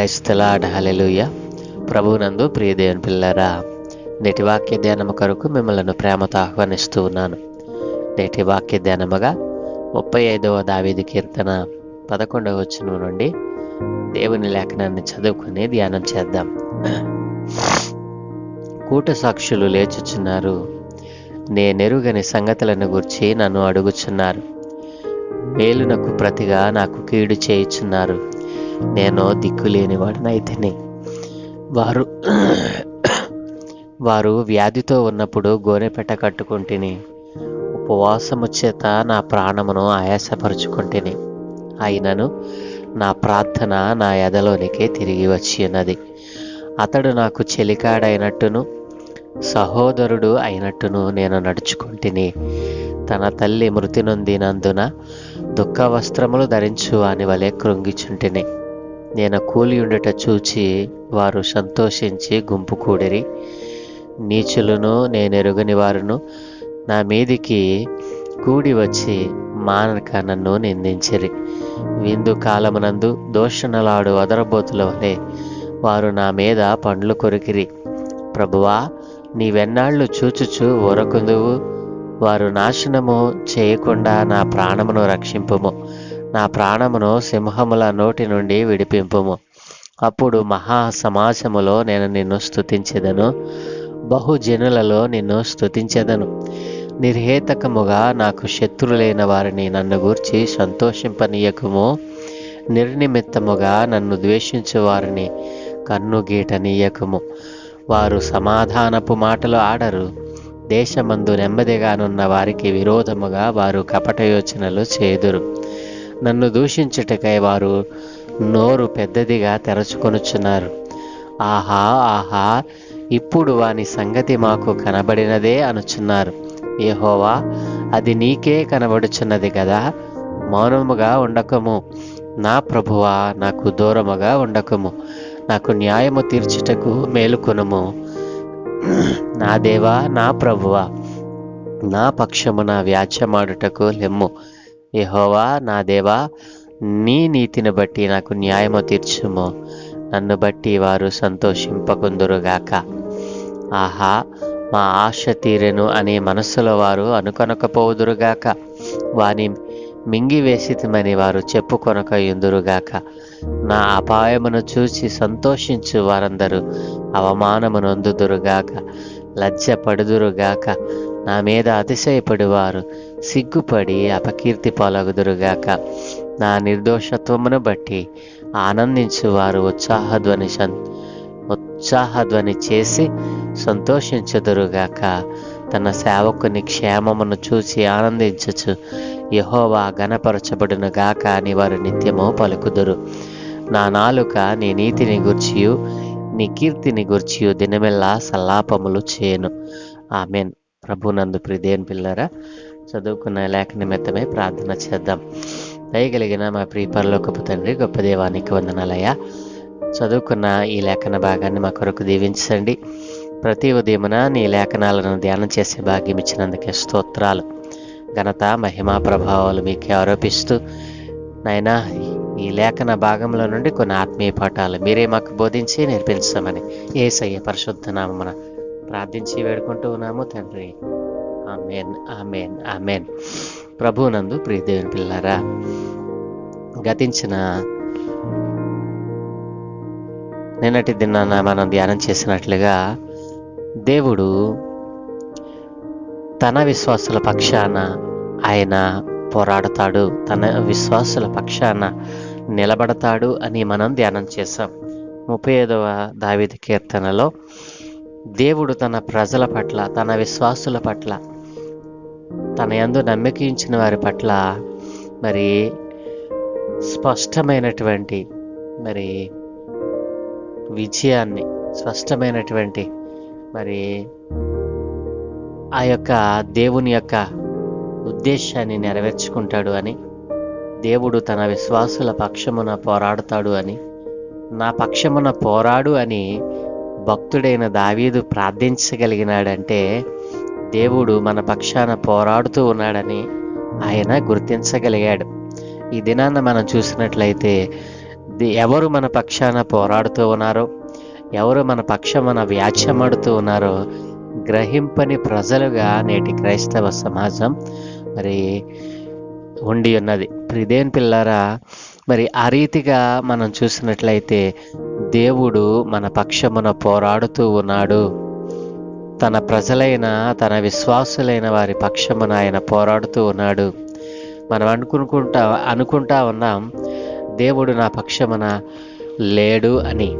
క్రైస్తలాడ్ hallelujah ప్రభునందు ప్రియదేవుని పిల్లరా నేటి వాక్య ధ్యానము కొరకు మిమ్మల్ని ప్రేమతో ఆహ్వానిస్తూ ఉన్నాను. నేటి వాక్య ధ్యానముగా ముప్పై ఐదవ దావీది కీర్తన పదకొండవ వచ్చిన నుండి దేవుని లేఖనాన్ని చదువుకుని ధ్యానం చేద్దాం. కూట సాక్షులు లేచుచున్నారు. నేనెరుగని సంగతులను గుర్చి నన్ను అడుగుచున్నారు. మేలునకు ప్రతిగా నాకు కీడు చేయుచున్నారు. నేను దిక్కులేని వాడినైతేనే వారు వారు వ్యాధితో ఉన్నప్పుడు గోనెపెట్ట కట్టుకుంటుని ఉపవాసము చేత నా ప్రాణమును ఆయాసపరుచుకుంటుని. అయినను నా ప్రార్థన నా ఎదలోనికే తిరిగి వచ్చినది అతడు నాకు చెలికాడైనట్టును సహోదరుడు అయినట్టును నేను నడుచుకుంటుని. తన తల్లి మృతి నొందినందున దుఃఖ వస్త్రములు ధరించు అని వలె కృంగిచుంటిని. నేను కూలి ఉండట చూచి వారు సంతోషించి గుంపు కూడిరి. నీచులను నేనెరుగని వారును నా మీదికి కూడి వచ్చి మానక నన్ను నిందించిరి. విందు కాలమునందు దోషణలాడు అదరబోతుల వలె వారు నా మీద పండ్లు కొరికిరి. ప్రభువా నీవెన్నాళ్ళు చూచుచు ఊరకుందువు. వారు నాశనము చేయకుండా నా ప్రాణమును రక్షింపుము. నా ప్రాణమును సింహముల నోటి నుండి విడిపింపుము. అప్పుడు మహా సమాజములో నేను నిన్ను స్థుతించెదను బహుజనులలో నిన్ను స్థుతించెదను నిర్హేతకముగా నాకు శత్రులైన వారిని నన్ను గూర్చి సంతోషింపనీయకము. నిర్నిమిత్తముగా నన్ను ద్వేషించు వారిని కన్నుగీటనీయకము. వారు సమాధానపు మాటలు ఆడరు. దేశమందు నెమ్మదిగానున్న వారికి విరోధముగా వారు కపట యోచనలు చేదురు. నన్ను దూషించుటకై వారు నోరు పెద్దదిగా తెరచుకొనుచున్నారు. ఆహా ఆహా ఇప్పుడు వాని సంగతి మాకు కనబడినదే అనుచున్నారు. ఏహోవా అది నీకే కనబడుచున్నది కదా మౌనముగా ఉండకము. నా ప్రభువా నాకు దూరముగా ఉండకము. నాకు న్యాయము తీర్చుటకు మేలుకొనుము. నా దేవా నా ప్రభువా నా పక్షమున వ్యాఖ్యమాడుటకు లెమ్ము. యహోవా నా దేవా నీ నీతిని బట్టి నాకు న్యాయము తీర్చుము. నన్ను బట్టి వారు సంతోషింపకుందురుగాక. ఆహా మా ఆశ తీరెను అనే మనస్సులో వారు అనుకొనకపోదురుగాక వాని మింగివేసితమని వారు చెప్పుకొనక ఎందురుగాక నా అపాయమును చూసి సంతోషించు వారందరూ అవమానమునొందుదురుగాక. లజ్జపడుదురుగాక. నా మీద అతిశయపడువారు. సిగ్గుపడి అపకీర్తి పాలగుదురుగాక. నా నిర్దోషత్వమును బట్టి ఆనందించువారు ఉత్సాహధ్వని సం ఉత్సాహధ్వని చేసి సంతోషించుదురుగాక. తన సేవకుని క్షేమమును చూసి ఆనందించచ్చు. యహోవా గణపరచబడును గాక అని వారు నిత్యము పలుకుదురు. నా నాలుక నీ నీతిని గుర్చియు నీ కీర్తిని గుర్చియు దినమెల్లా సల్లాపములు చేయను. ఆమెన్. ప్రభు నందు ప్రిదేన్ పిల్లరా చదువుకున్న లేఖ నిమిత్తమే ప్రార్థన చేద్దాం. దయగలిగిన మా ప్రియ పరలోకపు తండ్రి గొప్ప దేవానికి వందనాలయ్యా. చదువుకున్న ఈ లేఖన భాగాన్ని మా కొరకు దీవించండి. ప్రతి ఉదయమున నీ లేఖనాలను ధ్యానం చేసే భాగ్యం ఇచ్చినందుకే స్తోత్రాలు. ఘనత మహిమా ప్రభావాలు మీకే ఆరోపిస్తూ నాయనా ఈ లేఖన భాగంలో నుండి కొన్ని ఆత్మీయ పాఠాలు మీరే మాకు బోధించి నేర్పించమని ఏసయ్య పరిశుద్ధ నామమున ప్రార్థించి వేడుకుంటూ ఉన్నాము తండ్రి. Amen amen amen. ప్రభునందు ప్రియదేవుని పిల్లారా గతించిన నిన్నటి దినాన మనం ధ్యానం చేసినట్లుగా దేవుడు తన విశ్వాసుల పక్షాన ఆయన పోరాడతాడు తన విశ్వాసుల పక్షాన నిలబడతాడు అని మనం ధ్యానం చేసాం ముప్పై ఐదవ దావిద కీర్తనలో దేవుడు తన ప్రజల పట్ల తన విశ్వాసుల పట్ల తన యందు నమ్మకించిన వారి పట్ల మరి స్పష్టమైనటువంటి మరి విజయాన్ని స్పష్టమైనటువంటి మరి ఆ యొక్క దేవుని యొక్క ఉద్దేశాన్ని నెరవేర్చుకుంటాడు అని దేవుడు తన విశ్వాసుల పక్షమున పోరాడుతాడు అని నా పక్షమున పోరాడు అని భక్తుడైన దావీదు ప్రార్థించగలిగినాడంటే దేవుడు మన పక్షాన పోరాడుతూ ఉన్నాడని ఆయన గుర్తించగలిగాడు. ఈ దినాన మనం చూసినట్లయితే ఎవరు మన పక్షాన పోరాడుతూ ఉన్నారో ఎవరు మన పక్షమన వ్యాఖ్యమాడుతూ ఉన్నారో గ్రహింపని ప్రజలుగా నేటి క్రైస్తవ సమాజం మరి ఉండి ఉన్నది. ప్రిదేన్ పిల్లారా మరి ఆ రీతిగా మనం చూసినట్లయితే దేవుడు మన పక్షమున పోరాడుతూ ఉన్నాడు. తన ప్రజలైన తన విశ్వాసులైన వారి పక్షమున ఆయన పోరాడుతూ ఉన్నాడు. మనం అనుకుంటా అనుకుంటా ఉన్నాం దేవుడు నా పక్షమున లేడు అని.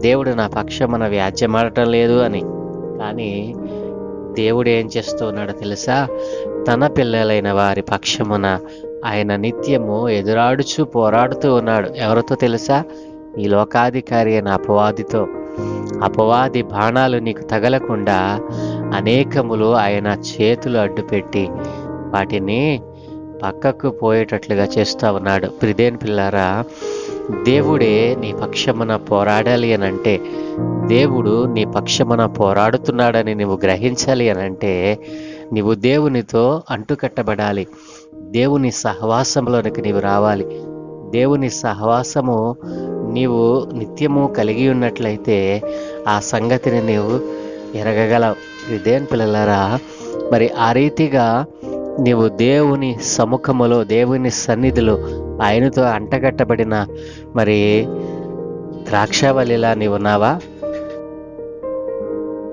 దేవుడు నా పక్షమున వ్యాజ్యమాడటం లేదు అని. కానీ దేవుడు ఏం చేస్తూ ఉన్నాడో తెలుసా? తన పిల్లలైన వారి పక్షమున ఆయన నిత్యము ఎదురాడుచు పోరాడుతూ ఉన్నాడు. ఎవరితో తెలుసా? ఈ లోకాధికారి అయిన అపవాదితో. అపవాది బాణాలు నీకు తగలకుండా అనేకములు ఆయన చేతులు అడ్డుపెట్టి వాటిని పక్కకు పోయేటట్లుగా చేస్తూ ఉన్నాడు. ప్రిదేన్ పిల్లారా దేవుడే నీ పక్షమున పోరాడాలి అని అంటే దేవుడు నీ పక్షమున పోరాడుతున్నాడని నువ్వు గ్రహించాలి అని అంటే నీవు దేవునితో అంటుకట్టబడాలి. దేవుని సహవాసంలోనికి నీవు రావాలి. దేవుని సహవాసము నీవు నిత్యము కలిగి ఉన్నట్లయితే ఆ సంగతిని నీవు ఎరగగలవు. ఇదేం పిల్లలారా? మరి ఆ రీతిగా నీవు దేవుని సముఖములో దేవుని సన్నిధిలో ఆయనతో అంటగట్టబడిన మరి ద్రాక్షావళిలా నీవు ఉన్నావా?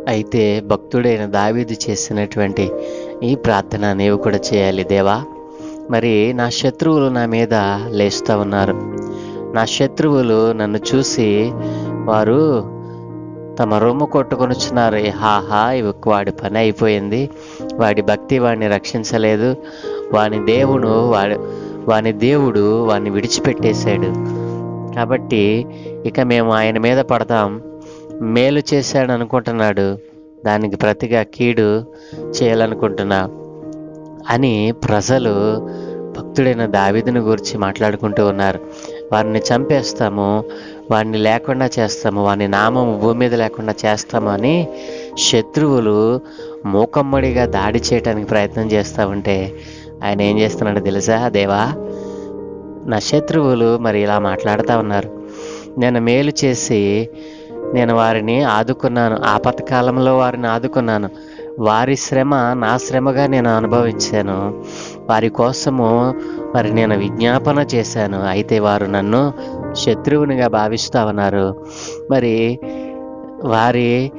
అయితే భక్తుడైన దావీదు చేసినటువంటి ఈ ప్రార్థన నీవు కూడా చేయాలి దేవా. మరి నా శత్రువులు నా మీద లేస్తూ ఉన్నారు. నా శత్రువులు నన్ను చూసి వారు తమ రొమ్ము కొట్టుకొనుచున్నారు హాహా ఇవి వాడి పని అయిపోయింది. వాడి భక్తి వాడిని రక్షించలేదు. వాని దేవుడు వాడి వాని దేవుడు వాడిని విడిచిపెట్టేశాడు. కాబట్టి ఇక మేము ఆయన మీద పడతాం. మేలు చేశాడు అనుకుంటున్నాడు. దానికి ప్రతిగా కీడు చేయాలనుకుంటున్నా అని ప్రజలు భక్తుడైన దావిదుని గురించి మాట్లాడుకుంటూ ఉన్నారు. వారిని చంపేస్తాము వారిని లేకుండా చేస్తాము వాని నామము భూమి మీద లేకుండా చేస్తాము అని శత్రువులు మూకమ్మడిగా దాడి చేయడానికి ప్రయత్నం చేస్తూ ఉంటే ఆయన ఏం చేస్తున్నాడు తెలుసా? దేవా నా శత్రువులు మరి ఇలా మాట్లాడుతూ ఉన్నారు. నేను మేలు చేసి నేను వారిని ఆదుకున్నాను ఆపత్కాలంలో వారిని ఆదుకున్నాను. వారి శ్రమ నా శ్రమగా నేను అనుభవించాను. వారి కోసము మరి నేను విజ్ఞాపన చేశాను. అయితే వారు నన్ను శత్రువునిగా భావిస్తా ఉన్నారు. మరి వారి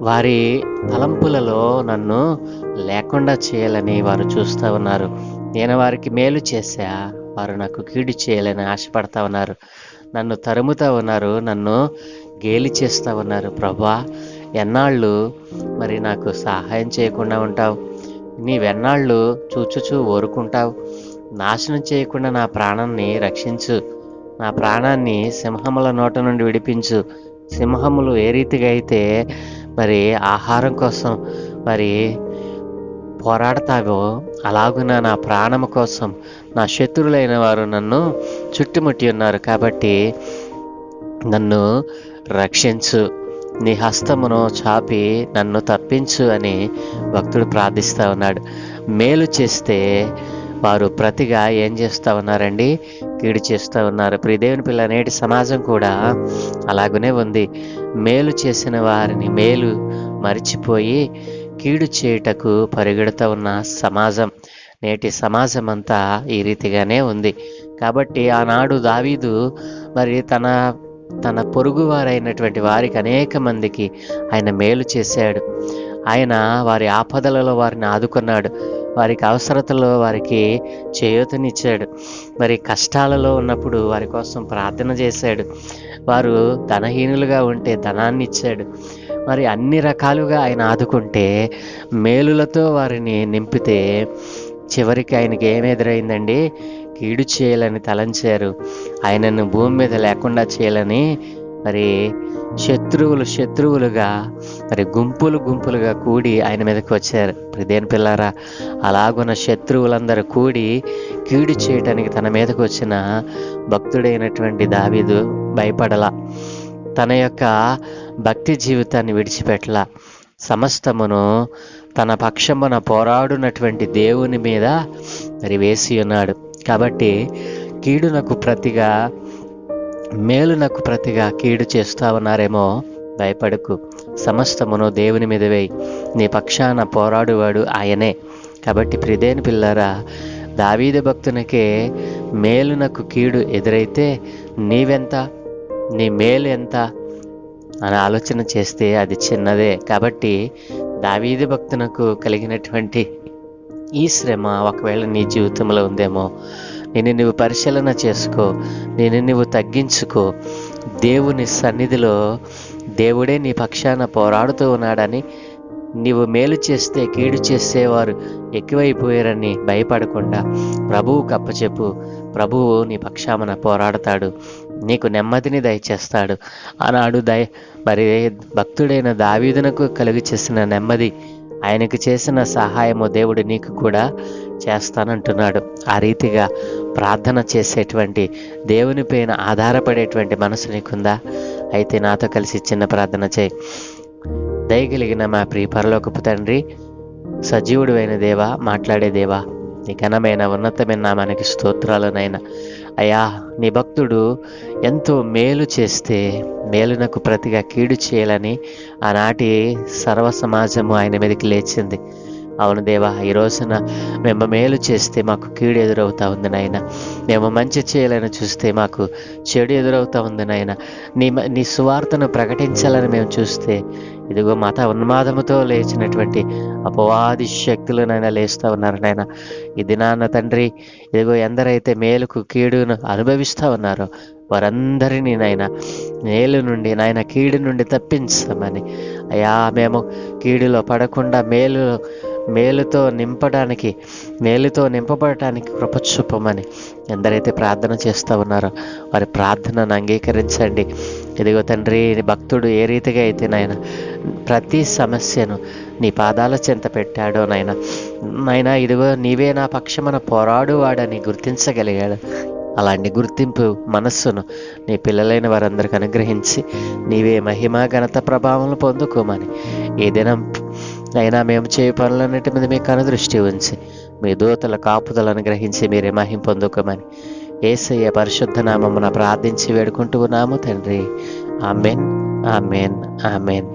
వారి తలంపులలో నన్ను లేకుండా చేయాలని వారు చూస్తూ ఉన్నారు. నేను వారికి మేలు చేశా. వారు నాకు కీడు చేయాలని ఆశపడతా ఉన్నారు. నన్ను తరుముతా ఉన్నారు. నన్ను గేలి చేస్తూ ఉన్నారు. ప్రభా ఎన్నాళ్ళు మరి నాకు సహాయం చేయకుండా ఉంటావు. నీవెన్నాళ్ళు చూచుచూ ఊరుకుంటావు. నాశనం చేయకుండా నా ప్రాణాన్ని రక్షించు. నా ప్రాణాన్ని సింహముల నోట నుండి విడిపించు. సింహములు ఏ రీతిగా అయితే మరి ఆహారం కోసం మరి పోరాడతావో అలాగున నా ప్రాణము కోసం నా శత్రువులైన వారు నన్ను చుట్టుముట్టి ఉన్నారు కాబట్టి నన్ను రక్షించు. నీ హస్తమును చాపి నన్ను తప్పించు అని భక్తుడు ప్రార్థిస్తూ ఉన్నాడు. మేలు చేస్తే వారు ప్రతిగా ఏం చేస్తూ ఉన్నారండి? కీడు చేస్తూ ఉన్నారు. ప్రియదేవుని పిల్ల నేటి సమాజం కూడా అలాగనే ఉంది. మేలు చేసిన వారిని మేలు మరిచిపోయి కీడు చేయుటకు పరిగెడుతూ ఉన్న సమాజం నేటి సమాజం అంతా ఈ రీతిగానే ఉంది. కాబట్టి ఆనాడు దావీదు మరి తన తన పొరుగువారైనటువంటి వారికి అనేక మందికి ఆయన మేలు చేశాడు. ఆయన వారి ఆపదలలో వారిని ఆదుకున్నాడు. వారికి అవసరతలో వారికి చేయూతనిచ్చాడు. మరి కష్టాలలో ఉన్నప్పుడు వారి కోసం ప్రార్థన చేశాడు. వారు ధనహీనులుగా ఉంటే ధనాన్ని ఇచ్చాడు. మరి అన్ని రకాలుగా ఆయన ఆదుకుంటే మేలులతో వారిని నింపితే చివరికి ఆయనకి ఏమి ఎదురైందండి? కీడు చేయాలని తలంచారు. ఆయనను భూమి మీద లేకుండా చేయాలని మరి శత్రువులు శత్రువులుగా మరి గుంపులు గుంపులుగా కూడి ఆయన మీదకి వచ్చారు. దేని పిల్లారా అలాగున్న శత్రువులందరూ కూడి కీడు చేయటానికి తన మీదకు వచ్చిన భక్తుడైనటువంటి దావీదు భయపడలా. తన యొక్క భక్తి జీవితాన్ని విడిచిపెట్టలా సమస్తమును తన పక్షమున పోరాడునటువంటి దేవుని మీద మరి వేసి ఉన్నాడు. కాబట్టి కీడునకు ప్రతిగా మేలు నాకు ప్రతిగా కీడు చేస్తా ఉన్నారేమో భయపడకు. సమస్తమును దేవుని మీద వేయి. నీ పక్షాన పోరాడువాడు ఆయనే. కాబట్టి ప్రిదేని పిల్లరా దావీద భక్తునికే మేలునకు కీడు ఎదురైతే నీవెంత నీ మేలు ఎంత అని ఆలోచన చేస్తే అది చిన్నదే. కాబట్టి దావీది భక్తునకు కలిగినటువంటి ఈ శ్రమ ఒకవేళ నీ జీవితంలో ఉందేమో నేను నువ్వు పరిశీలన చేసుకో నేను నువ్వు తగ్గించుకో. దేవుని సన్నిధిలో దేవుడే నీ పక్షాన పోరాడుతూ ఉన్నాడని నీవు మేలు చేస్తే కీడు చేసేవారు ఎక్కువైపోయారని భయపడకుండా ప్రభువు కప్పచెప్పు ప్రభువు నీ పక్షామన పోరాడతాడు నీకు నెమ్మదిని దయచేస్తాడు. ఆనాడు దయ మరి భక్తుడైన దావీదునకు కలుగు చేసిన నెమ్మది ఆయనకు చేసిన సహాయము దేవుడు నీకు కూడా చేస్తానంటున్నాడు. ఆ రీతిగా ప్రార్థన చేసేటువంటి దేవుని పైన ఆధారపడేటువంటి మనసు నీకుందా? అయితే నాతో కలిసి చిన్న ప్రార్థన చేయి. దయగలిగిన మా ప్రియ పరలోకపు తండ్రి సజీవుడు అయిన దేవా మాట్లాడే దేవా నీ ఘనమైన ఉన్నతమైన మనకి స్తోత్రాలనైనా అయ్యా నీ భక్తుడు ఎంతో మేలు చేస్తే మేలునకు ప్రతిగా కీడు చేయాలని ఆనాటి సర్వ సమాజము ఆయన మీదకి లేచింది. అవును దేవా ఈ రోజున మేము మేలు చేస్తే మాకు కీడు ఎదురవుతా ఉంది నాయన. మేము మంచి చేయాలని చూస్తే మాకు చెడు ఎదురవుతా ఉంది నాయన. నీ నీ సువార్తను ప్రకటించాలని మేము చూస్తే ఇదిగో మత ఉన్మాదముతో లేచినటువంటి అపవాది శక్తులు నాయన లేస్తూ ఉన్నారు నాయన. ఈ దినాన్న తండ్రి ఇదిగో ఎందరైతే మేలుకు కీడును అనుభవిస్తూ ఉన్నారో వారందరినీ నాయన మేలు నుండి నాయన కీడు నుండి తప్పించమని. అయ్యా మేము కీడులో పడకుండా మేలు మేలుతో నింపడానికి మేలుతో నింపబడటానికి కృప చూపమని ఎందరైతే ప్రార్థన చేస్తూ ఉన్నారో వారి ప్రార్థనను అంగీకరించండి. ఇదిగో తండ్రి భక్తుడు ఏ రీతిగా అయితే నాయన ప్రతి సమస్యను నీ పాదాల చెంత పెట్టాడో నాయన నాయన ఇదిగో నీవే నా పక్షమన పోరాడువాడని గుర్తించగలిగాడు. అలాంటి గుర్తింపు మనస్సును నీ పిల్లలైన వారందరికి అనుగ్రహించి నీవే మహిమ ఘనత ప్రభావం పొందుకోమని ఏదైనా అయినా మేము చేయ పనులన్నిటి మీద మీ కనుదృష్టి ఉంచి మీ దూతల కాపుదలను గ్రహించి మీరే మహిం పొందుకోమని ఏసయ్య పరిశుద్ధ నామమున ప్రార్థించి వేడుకుంటూ ఉన్నాము తండ్రి amen amen amen